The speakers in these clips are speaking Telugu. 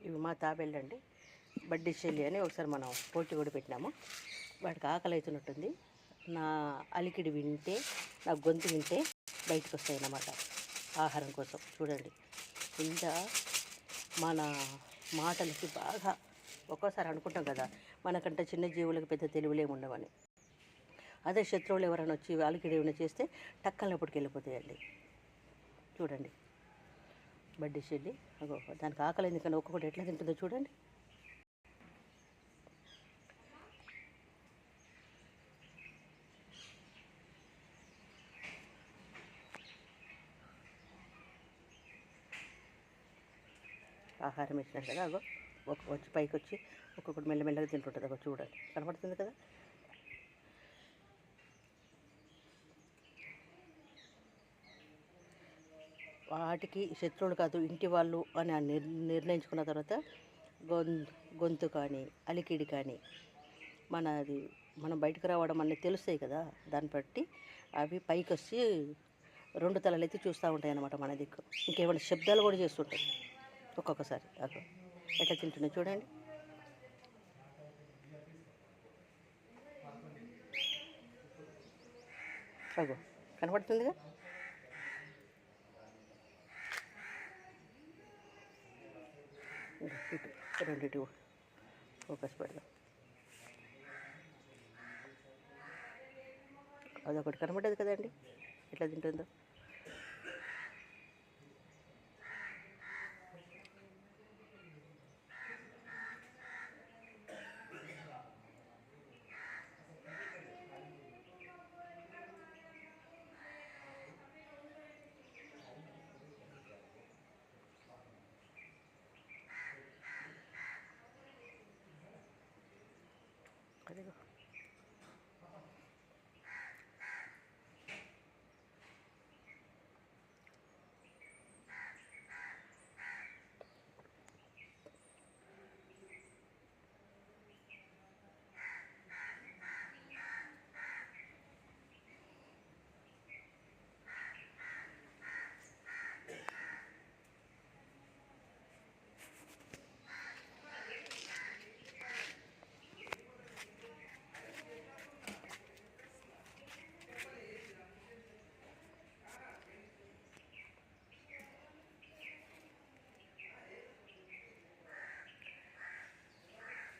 ఇవి మా తాబేళ్ళండి బడ్డీ చెల్లి అని ఒకసారి మనం పోటీ కూడా పెట్టినాము. వాడికి ఆకలి అవుతున్నట్టుంది నా అలికిడి వింటే నా గొంతు వింటే బయటకు వస్తాయి అన్నమాట ఆహారం కోసం. చూడండి. ఇంత మన మాటలకి బాగా ఒక్కోసారి అనుకుంటాం కదా మనకంటే చిన్న జీవులకు పెద్ద తెలివిలేమి ఉండవని. అదే శత్రువులు ఎవరైనా వచ్చి అలికిడి ఏమైనా చేస్తే టక్కలనప్పటికి వెళ్ళిపోతాయండి. చూడండి. బడ్డీ చెల్లి అగో దానికి ఆకలి ఎందుకని ఒక్కొక్కటి ఎట్లా తింటుందో చూడండి. ఆహారం ఇచ్చినాం కదా అగో ఒక వచ్చి పైకి వచ్చి ఒక్కొక్కటి మెల్లమెల్లగా తింటుంటుంది అగో చూడండి. కనపడుతుంది కదా? వాటికి శత్రువులు కాదు ఇంటి వాళ్ళు అని నిర్ నిర్ణయించుకున్న తర్వాత గొం గొంతు కానీ అలికిడి కానీ మన అది మనం బయటకు రావడం అనేది తెలుస్తాయి కదా. దాన్ని బట్టి అవి పైకి వచ్చి రెండు తలలు ఎత్తి చూస్తూ ఉంటాయి అన్నమాట మన దిక్కు. ఇంకేమైనా శబ్దాలు కూడా చేస్తుంటాయి ఒక్కొక్కసారి. అగో ఎట్లా తింటున్నాయి చూడండి. అగో. కనపడుతుందిగా ఇటు రెండిటి ఫోకస్ పెడదాం అదొకటి కనబడేది కదండి. ఎట్లా తింటుందో. creo.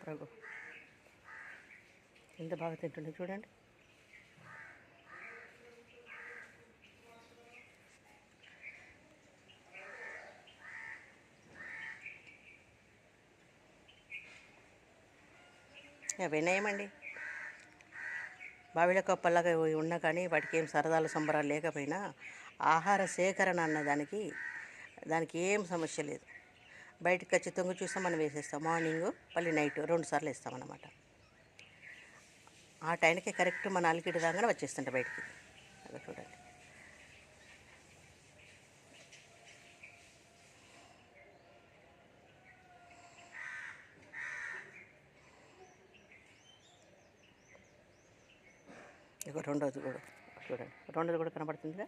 ప్రభు. ఎంత బాగా తింటుండే చూడండి. వినయమండి బావిల కప్పల్లాగా ఉన్నా కానీ వాటికి ఏం సరదాల సంబరాలు లేకపోయినా ఆహార సేకరణ అన్న దానికి దానికి ఏం సమస్య లేదు. బయటకు వచ్చి తొంగి చూస్తే మనం వేసేస్తాం. మార్నింగ్ మళ్ళీ నైట్ రెండు సార్లు వేస్తామన్నమాట ఆ టైంకి కరెక్ట్ మన అలికిడి దాకా వచ్చేస్తుంట బయటికి. అలా చూడండి. ఇక రెండోది కూడా చూడండి. రెండోది కూడా కనబడుతుందిగా?